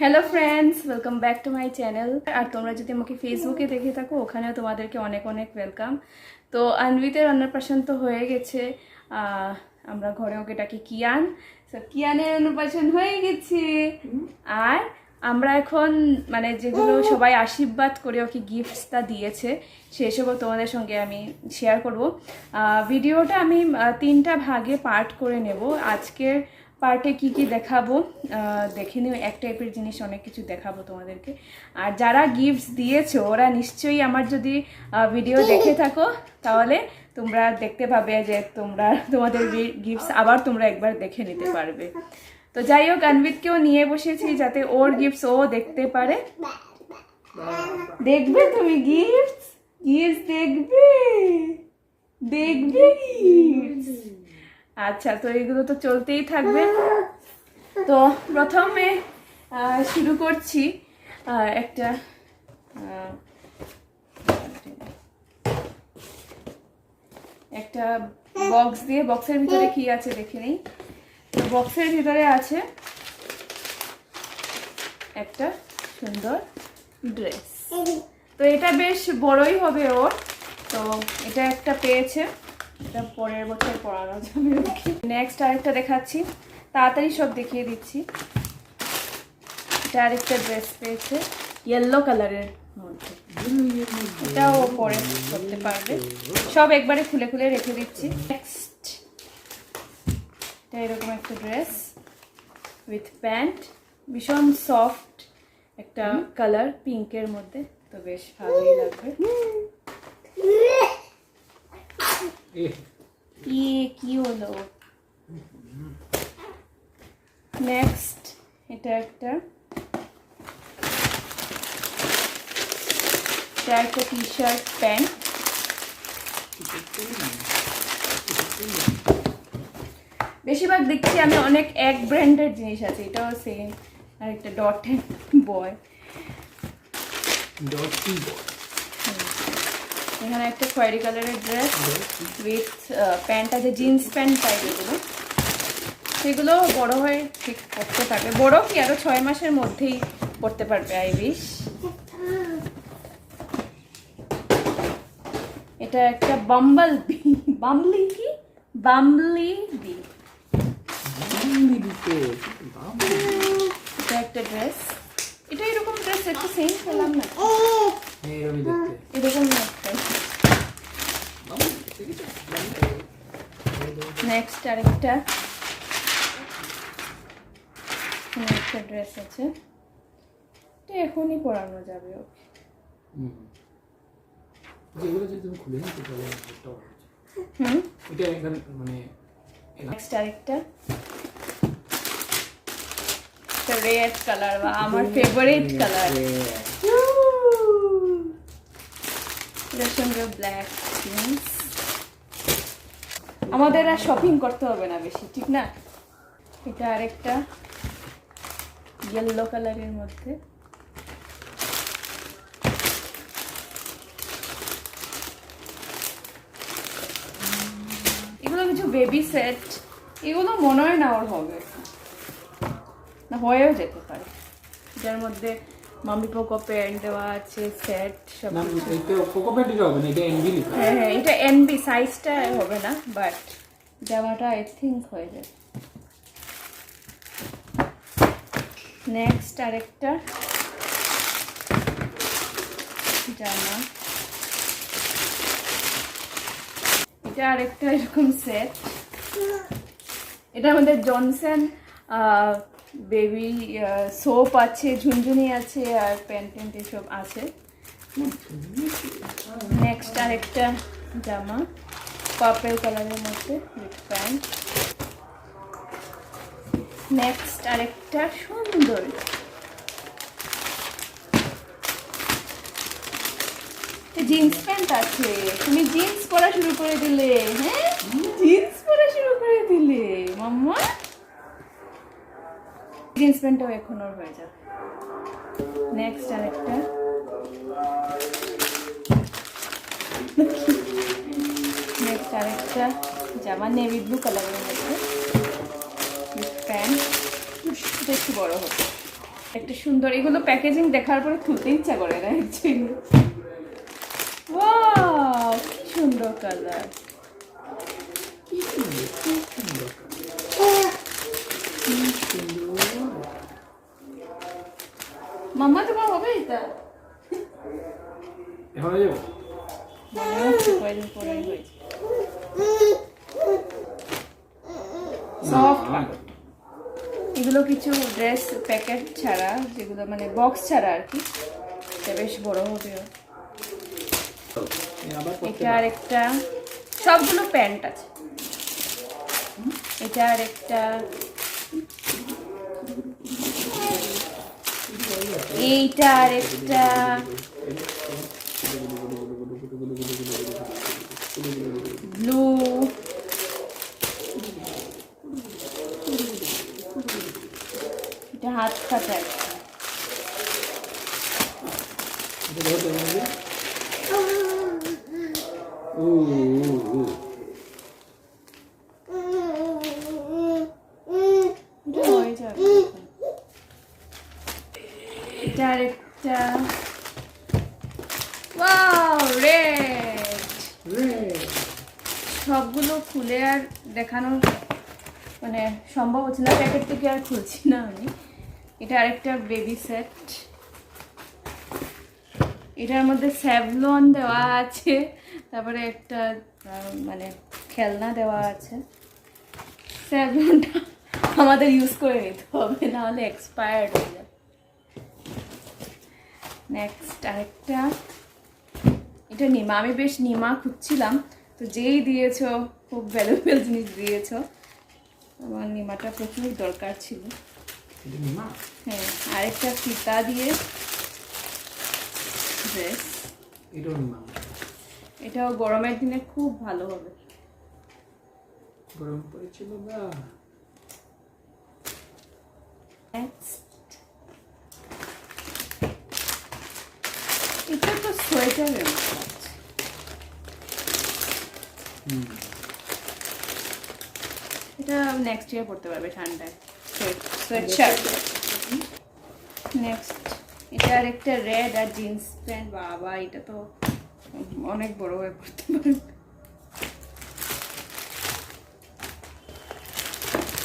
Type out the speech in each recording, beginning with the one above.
Hello friends welcome back to my channel আর তোমরা যদি আমাকে ফেসবুকে দেখে থাকো ওখানেও তোমাদেরকে অনেক অনেক ওয়েলকাম তো আনবিতের অন্নপ্রাশন তো হয়ে গেছে। আমরা ঘরে ওকে ডাকি কিয়ান। তো কিয়ানের অন্নপ্রাশন হয়ে গেছে। আর আমরা এখন মানে যেগুলো সবাই আশীর্বাদ করে ওকে গিফটসটা দিয়েছে সেসবও তোমাদের সঙ্গে আমি শেয়ার করব। ভিডিওটা আমি তিনটা ভাগে পার্ট করে নেব। আজকের পার্টে কি কি দেখাবো দেখে নিও, এক টাইপের জিনিস অনেক কিছু দেখাবো তোমাদেরকে। আর যারা গিফটস দিয়েছ, ওরা নিশ্চয়ই আমার যদি ভিডিও দেখে থাকো, তাহলে তোমরা দেখতে পাবে যে তোমরা, তোমাদের গিফটস আবার তোমরা একবার দেখে নিতে পারবে। তো যাই হোক আনবিতকেও নিয়ে বসেছি যাতে ওর গিফটস ও দেখতে পারে। দেখবে তুমি গিফটস গিফটস দেখবে? দেখবে গিফটস আচ্ছা তো এগুলো তো চলতেই থাকবে। তো প্রথমে শুরু করছি একটা একটা বক্স দিয়ে, বক্সের ভিতরে কি আছে দেখে নিই। তো বক্সের ভিতরে আছে একটা সুন্দর ড্রেস। তো এটা বেশ বড়ই হবে ওর, তো এটা একটা পেয়েছে। এটা পরের বছর পড়ানো যাবে নেক্সট আরেকটা দেখাচ্ছি। তাড়াতাড়ি সব দেখিয়ে দিচ্ছি। এটা আরেকটা ড্রেস পেয়েছে। ইয়েলো কালারের এটাও পরে করতে পারবে। সব একবারে খুলে খুলে রেখে দিচ্ছি। নেক্সট এটা এরকম একটা ড্রেস উইথ প্যান্ট ভীষণ সফট একটা কালার পিঙ্কের মধ্যে। তো বেশ ভালোই লাগবে। কি কি হলো? নেক্সট এটা একটা। এটা একটা টি শার্ট প্যান্ট বেশিরভাগ দেখছি আমি অনেক এক ব্র্যান্ডের জিনিস আছে, এটাও সেম আর একটা ডট বয় এখানে একটা খয়েরি কালারের ড্রেস উইথ প্যান্ট আছে জিন্স প্যান্ট টাইপ এগুলো সেগুলো বড় হয়ে ঠিক পড়তে পারবে। বড় কি আরও ছয় মাসের মধ্যেই পড়তে পারবে আই উইশ এটা একটা বাম্বল বি বাম্বলি কি বাম্বলি বি এটা একটা ড্রেস এটা এরকম ড্রেস একটু সেম পেলাম না। এরকম একটা। নেক্সট আরেকটা। একটা ড্রেস আছে। এটা এখনই পরানো যাবে ওকে যেগুলো যদি তুমি খুলে নিতে পারো একটা হুম? এটা এখানে মানে নেক্সট আরেকটা। রেড কালার বা আমার ফেভারিট কালার এটার সঙ্গে ব্ল্যাক জিন্স আমাদের আর শপিং করতে হবে না বেশি, ঠিক না? এটা আরেকটা ইয়েলো কালারের মধ্যে। এগুলো কিছু বেবি সেট এগুলো মনে হয় না ওর হবে। না, হয়েও যেতে পারে। যার মধ্যে মামি পোকো প্যান্ট দেওয়া আছে সেট সব এটা কোকো প্যান্ট হবে না এটা এনবি লিখা হ্যাঁ হ্যাঁ এটা এনবি সাইজটা হবে না বাট জামাটা আই থিঙ্ক হয়ে যাবে। নেক্সট আরেকটা। জামা। এটা আরেকটা এরকম সেট এটা আমাদের জনসন বেবি সোপ আছে, ঝুনঝুনি আছে আর প্যান্ট ট্যান্ট এসব আছে। নেক্সট আরেকটা জামা পার্পেল কালারের মধ্যে প্যান্ট নেক্সট আরেকটা সুন্দর। জিন্স প্যান্ট আছে। তুমি জিন্স পরা শুরু করে দিলে হ্যাঁ? জিন্স পরা শুরু করে দিলে, মাম্মা। জিন্স প্যান্টটাও এখন ওর হয়ে যাবে। নেক্সট আরেকটা। নেক্সট আরেকটা। জামা নেভি ব্লু কালারের মধ্যে। প্যান্ট একটু বড় হবে। একটা সুন্দর এগুলো প্যাকেজিং দেখার পরে খুলতে ইচ্ছা করে না অ্যাকচুয়ালি কি সুন্দর কালার কি সুন্দর কি সুন্দর। মাম্মা তোমার হবে? এটা হয়ে যাবে. এগুলো কিছু ড্রেস প্যাকেট ছাড়া যেগুলো মানে বক্স ছাড়া আর কি। বেশ বড় হবে। এটা আর একটা সবগুলো প্যান্ট আছে। এটা আর একটা এইটা আর একটা ব্লু হাত কাটা একটা এটা দেখো তো এখানে ও ও ও এটা হয়ে যাবে এটা আরেকটা ওয়াও রেড রেড সবগুলো খুলে আর দেখানো মানে সম্ভব হচ্ছে না প্যাকেট থেকে আর খুলছি না আমি। এটা আরেকটা বেবি সেট এটার মধ্যে স্যাভলন দেওয়া আছে, তারপরে একটা মানে খেলনা দেওয়া আছে। স্যাভলনটা আমাদের ইউজ করে নিতে হবে, নাহলে এক্সপায়ার্ড হয়ে যাবে। নেক্সট আরেকটা। এটা নিমা, আমি বেশ নিমা খুঁজছিলাম, তো যেই দিয়েছ, খুব ভ্যালুয়েবল জিনিস দিয়েছ। আমার নিমাটা প্রচুর দরকার ছিল। হ্যাঁ আরেকটা ফিতা দিয়ে ড্রেস এটাও গরমের দিনে খুব ভালো হবে। গরম পড়েছিল বা. এটা তো সোয়েটারের মতো আছে। হুম। এটা নেক্সট ইয়ার পড়তে পারবে ঠান্ডায়। নেক্সট এটা আর একটা রেড আর জিন্স প্যান্ট বাবা এটা তো অনেক বড় হয়ে পড়তে পারবে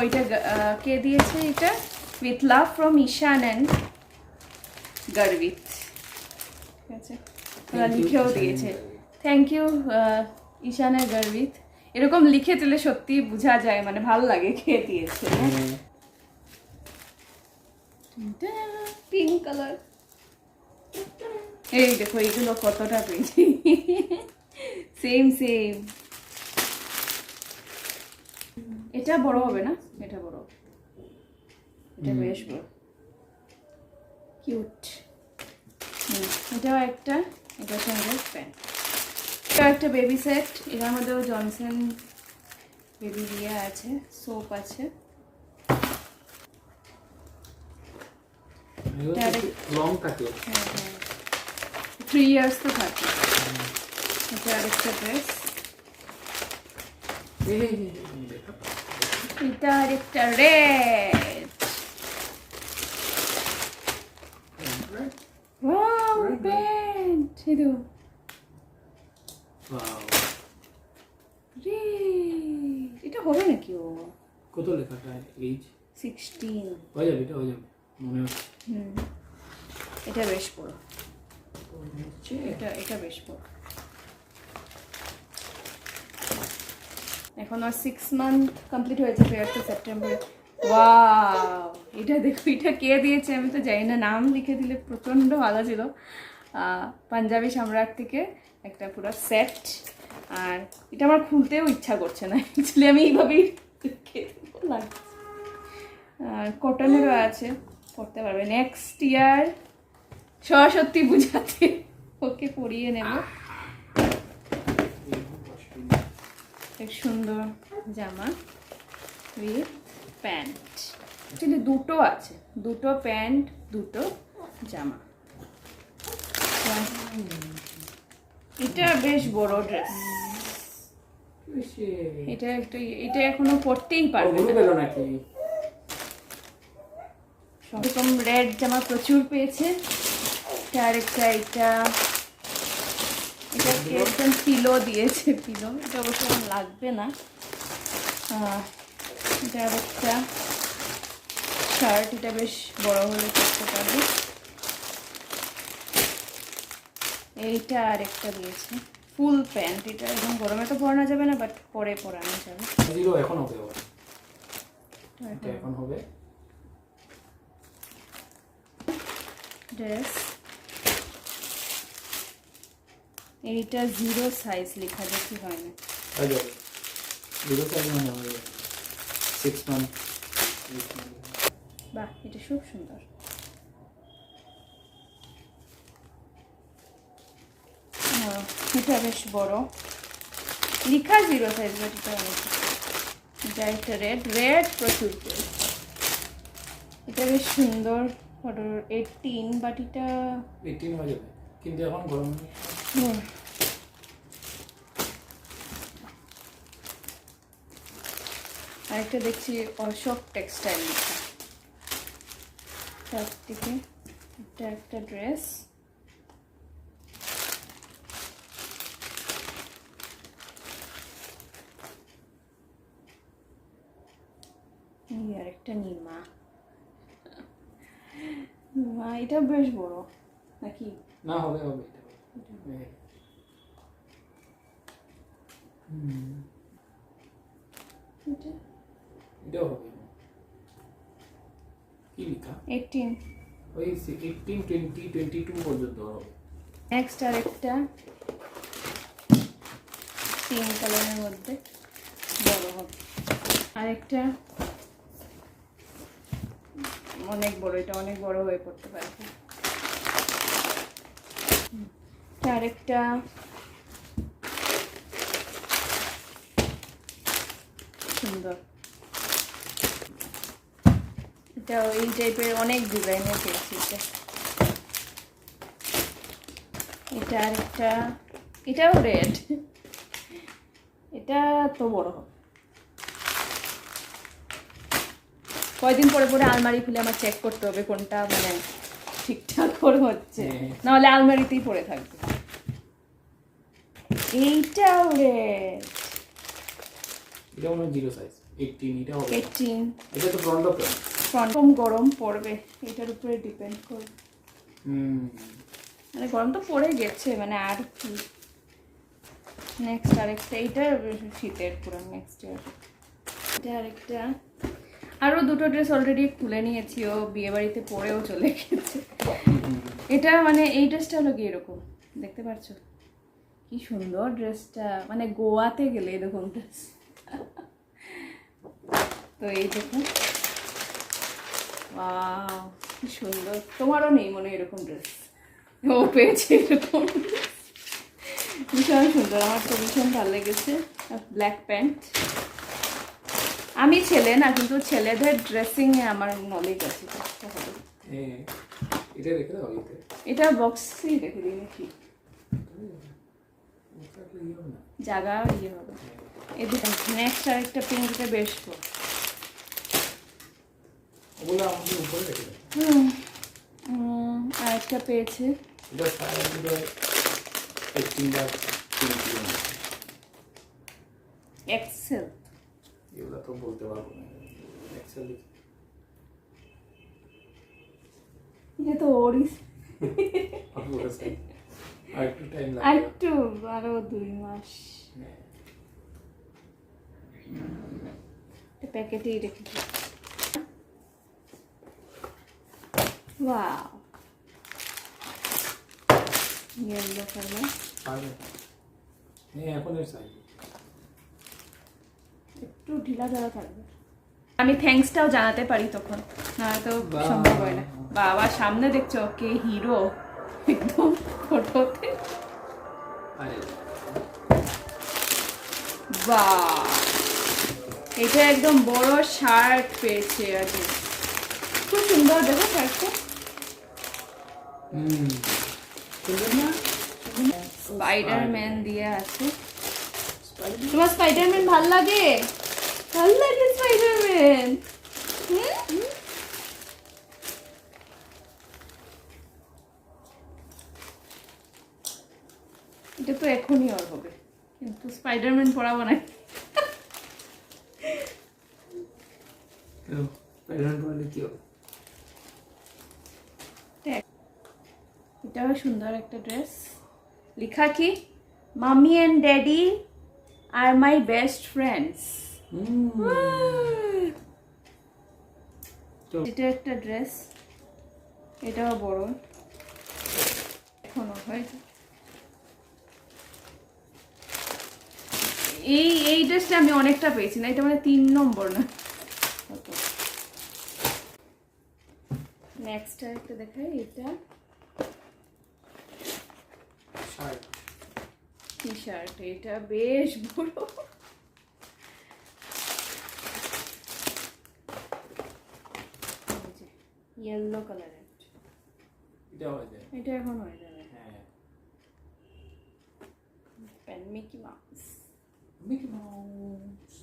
ওইটা কে দিয়েছে এটা? With love from Ishan and Garvit ঠিক আছে? লিখেও দিয়েছে। থ্যাংক ইউ ঈশান আর গর্বিত এরকম লিখে দিলে সত্যি বোঝা যায় মানে ভালো লাগে খেয়ে দিয়েছে পিঙ্ক কালার এই দেখো এইগুলো কতটা পেয়েছি সেম সেম এটা বড় হবে না? এটা বড় এটা বেশ বড়। কিউট এটাও একটা এটার সঙ্গে প্যান্ট। একটা বেবি সেট এটার মধ্যেও জনসন বেবি দিয়ে আছে সোপ আছে। লং থাকে। হ্যাঁ হ্যাঁ। থ্রি ইয়ার্স তো থাকে। এটা আরেকটা ড্রেস। এটা রেড ওয়াও প্যান্ট ಇದು এটা হবে নাকি ও? কত লেখাটা? এইজ সিক্সটিন হয়ে যাবে এটা হয়ে যাবে মনে হচ্ছে হুম। এটা বেশ বড়। এটা এটা বেশ বড়। এখন আর সিক্স মান্থ কমপ্লিট হয়েছে ফেয়ারটা সেপ্টেম্বরে ওয়াও এটা দেখো এটা কে দিয়েছে আমি তো জানি না। নাম লিখে দিলে প্রচণ্ড ভালো ছিল। আহ, পাঞ্জাবি সম্রাট থেকে। একটা পুরো সেট আর এটা আমার খুলতেও ইচ্ছা করছে না অ্যাকচুয়ালি আমি এইভাবেই আর কটনেরও আছে, পড়তে পারবে। নেক্সট ইয়ার সরস্বতী পূজাতে ওকে পরিয়ে নেব। এক সুন্দর জামা উইথ প্যান্ট অ্যাকচুয়ালি দুটো আছে, দুটো প্যান্ট দুটো জামা। এটা বেশ বড় ড্রেস এটা একটু এটা এখনও পরতেই পারবে এরকম রেড জামা প্রচুর পেয়েছে। এটা আরেকটা এটা এটা একদম পিলো দিয়েছে পিলো এটা অবশ্য লাগবে না। এটা আরেকটা। শার্ট এটা বেশ বড় হলে করতে পারবে। এইটা আর একটা দিয়েছে। ফুল প্যান্ট এটা একদম গরমে তো পরানো যাবে না বাট পরে পরানো যাবে। জিরো এখন হবে এটা এখন হবে। ড্রেস এইটা জিরো সাইজ লেখা দেখি হয় না। জিরো সাইজ মানে সিক্স বাহ এটা খুব সুন্দর হ্যাঁ, এটা বেশ বড়। লিখা জিরো সাইজ বাট এটা অনেক ছোট। এটা একটা রেড রেড প্রচুর এটা বেশ সুন্দর। ফটো এইটিন বাট এটা এইটিন হয়ে যাবে। কিন্তু এখন গরম। আরেকটা দেখছি অশোক টেক্সটাইল লেখা। তার থেকে এটা একটা ড্রেস এই আরেকটা নিমা নিমা এটা বেশ বড় নাকি? না হবে হবে এটা কি লেখা? ওই পর্যন্ত নেক্সট আরেকটা। পিঙ্ক কালারের মধ্যে বড় হবে। আরেকটা। অনেক বড়, এটা অনেক বড় হয়ে পড়তে পারে। আরেকটা। সুন্দর। এটা এই টাইপের অনেক ডিজাইনের পেয়েছি এটা। এটা আরেকটা, এটাও রেড এটা তো বড় হবে। কয়দিন পরে পরে আলমারি খুলে আমার চেক করতে হবে কোনটা মানে ঠিকঠাক করে হচ্ছে। নাহলে আলমারিতেই পড়ে থাকবে। এইটাও রেড এটা মনে জিরো সাইজ এইটিন এটা হবে। এইটিন এটা তো ফ্রন্ট অফ ফ্রন্টম গরম পড়বে। এটার উপরে ডিপেন্ড হুম। মানে গরম তো পড়ে গেছে মানে আর কি। নেক্সট আরেকটা এইটা শীতের পুরো নেক্সট ইয়ার এটা আরেকটা। আরও দুটো ড্রেস অলরেডি তুলে নিয়েছি ও বিয়ে বাড়িতে পরেও চলে গেছে। এটা মানে এই ড্রেসটা হলো কি এরকম? দেখতে পাচ্ছ কি সুন্দর ড্রেসটা মানে গোয়াতে গেলে এরকম ড্রেস তো এই দেখুন কি সুন্দর। তোমারও নেই মনে এরকম ড্রেস ও পেয়েছে এরকম ভীষণ সুন্দর। আমার তো ভীষণ ভালো লেগেছে। ব্ল্যাক প্যান্ট আমি ছেলে না কিন্তু ছেলেদের ড্রেসিং এ আমার নলেজ আছে হ্যাঁ এটা রেখে দাও এটা বক্সেই রেখে দিই নাকি থাকলে ইয়ে হবে। না জায়গা ইয়ে হবে এদিকে নেক্সট আরেকটা পিঙ্কটা বেশ বড়। ওগুলো আমাদের উপরে রেখে দাও। হুম পেয়েছে। এটা এক্সেল এগুলো তো বলতে পারব না এক্সেল এটা তো ওরই আর একটু টাইম আর লাগবে একটু আরও দুই মাস প্যাকেটেই রেখে দিই ওয়াও ইয়েলো কালার পারবে হ্যাঁ এখন এর সাইজ একটু ঢিলা ঢালা থাকবে আমি থ্যাঙ্কসটাও জানাতে পারি তখন না তো সম্ভব হয় না। বাবা সামনে দেখছ কে হিরো একদম ফটোতে বা এটা একদম বড় শার্ট পেয়েছে আগে খুব সুন্দর দেখো শার্টটা স্পাইডারম্যান দিয়ে আছে। তোমার স্পাইডারম্যান ভালো লাগে? ভালো লাগে স্পাইডারম্যান এটা তো এখনই ওর হবে কিন্তু স্পাইডারম্যান পড়াবো না স্পাইডারম্যান পড়ালে এটাও সুন্দর একটা ড্রেস লিখা কি মামি অ্যান্ড ড্যাডি আর মাই বেস্ট ফ্রেন্ডস এটা একটা ড্রেস এটাও বড়। এখনও এই এই ড্রেসটা আমি অনেকটা পেয়েছি না এটা মানে তিন নম্বর না। নেক্সট একটা দেখাই এটা। টি শার্ট এটা বেশ বড়। ইয়েলো কালারের এটা হয়ে যায়। এটা এখন হয়ে যাবে। হ্যাঁ। প্যান মিকি মাউস মিকি মাউস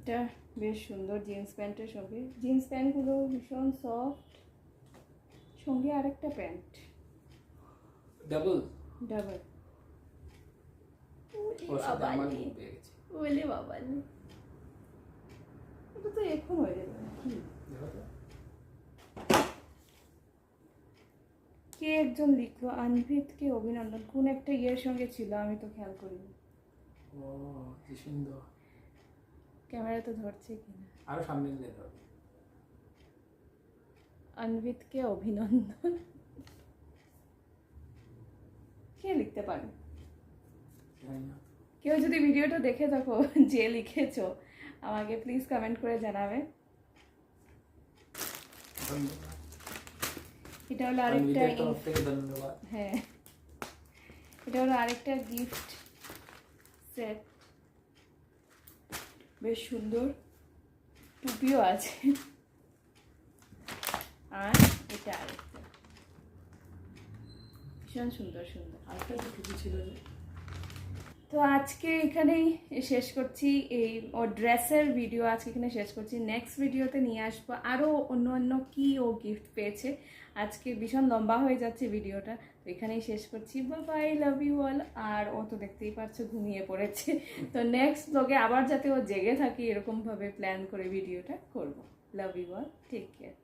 এটা বেশ সুন্দর জিন্স প্যান্টের সঙ্গে। জিন্স প্যান্টগুলো ভীষণ সফট। সঙ্গে আরেকটা প্যান্ট। ডাবল ডাবল ওলে বাবালি এটা তো এখন হয়ে যাবে কি দেখো তো। কে একজন লিখলো? আনভিতকে অভিনন্দন। কোন একটা ইয়ের সঙ্গে ছিল আমি তো খেয়াল করিনি। ও কি সুন্দর। ক্যামেরা তো ধরছে কিনা আরও সামনে নিয়ে ধরো অন্বিতকে অভিনন্দন। কে লিখতে পারে? কেউ যদি ভিডিওটা দেখে থাকো যে লিখেছো আমাকে প্লিজ কমেন্ট করে জানাবে। ধন্যবাদ। এটা হলো আরেকটা ধন্যবাদ। হ্যাঁ। এটা হলো আরেকটা গিফট সেট বেশ সুন্দর। টুপিও আছে। আর এটা আরেকটা। ভীষণ সুন্দর সুন্দর। আরেকটা তো টুপি ছিল তো আজকে এখানেই শেষ করছি। এই ও ড্রেসের ভিডিও আজকে এখানে শেষ করছি। নেক্সট ভিডিওতে নিয়ে আসব। আরও অন্য অন্য কী ও গিফট পেয়েছে? আজকে ভীষণ লম্বা হয়ে যাচ্ছে ভিডিওটা, তো এখানেই শেষ করছি। বাই লাভ ইউ অল আর ও তো দেখতেই পাচ্ছ ঘুমিয়ে পড়েছে। তো নেক্সট ব্লগে আবার যাতে ও জেগে থাকি, এরকমভাবে প্ল্যান করে ভিডিওটা করব। Love you all take care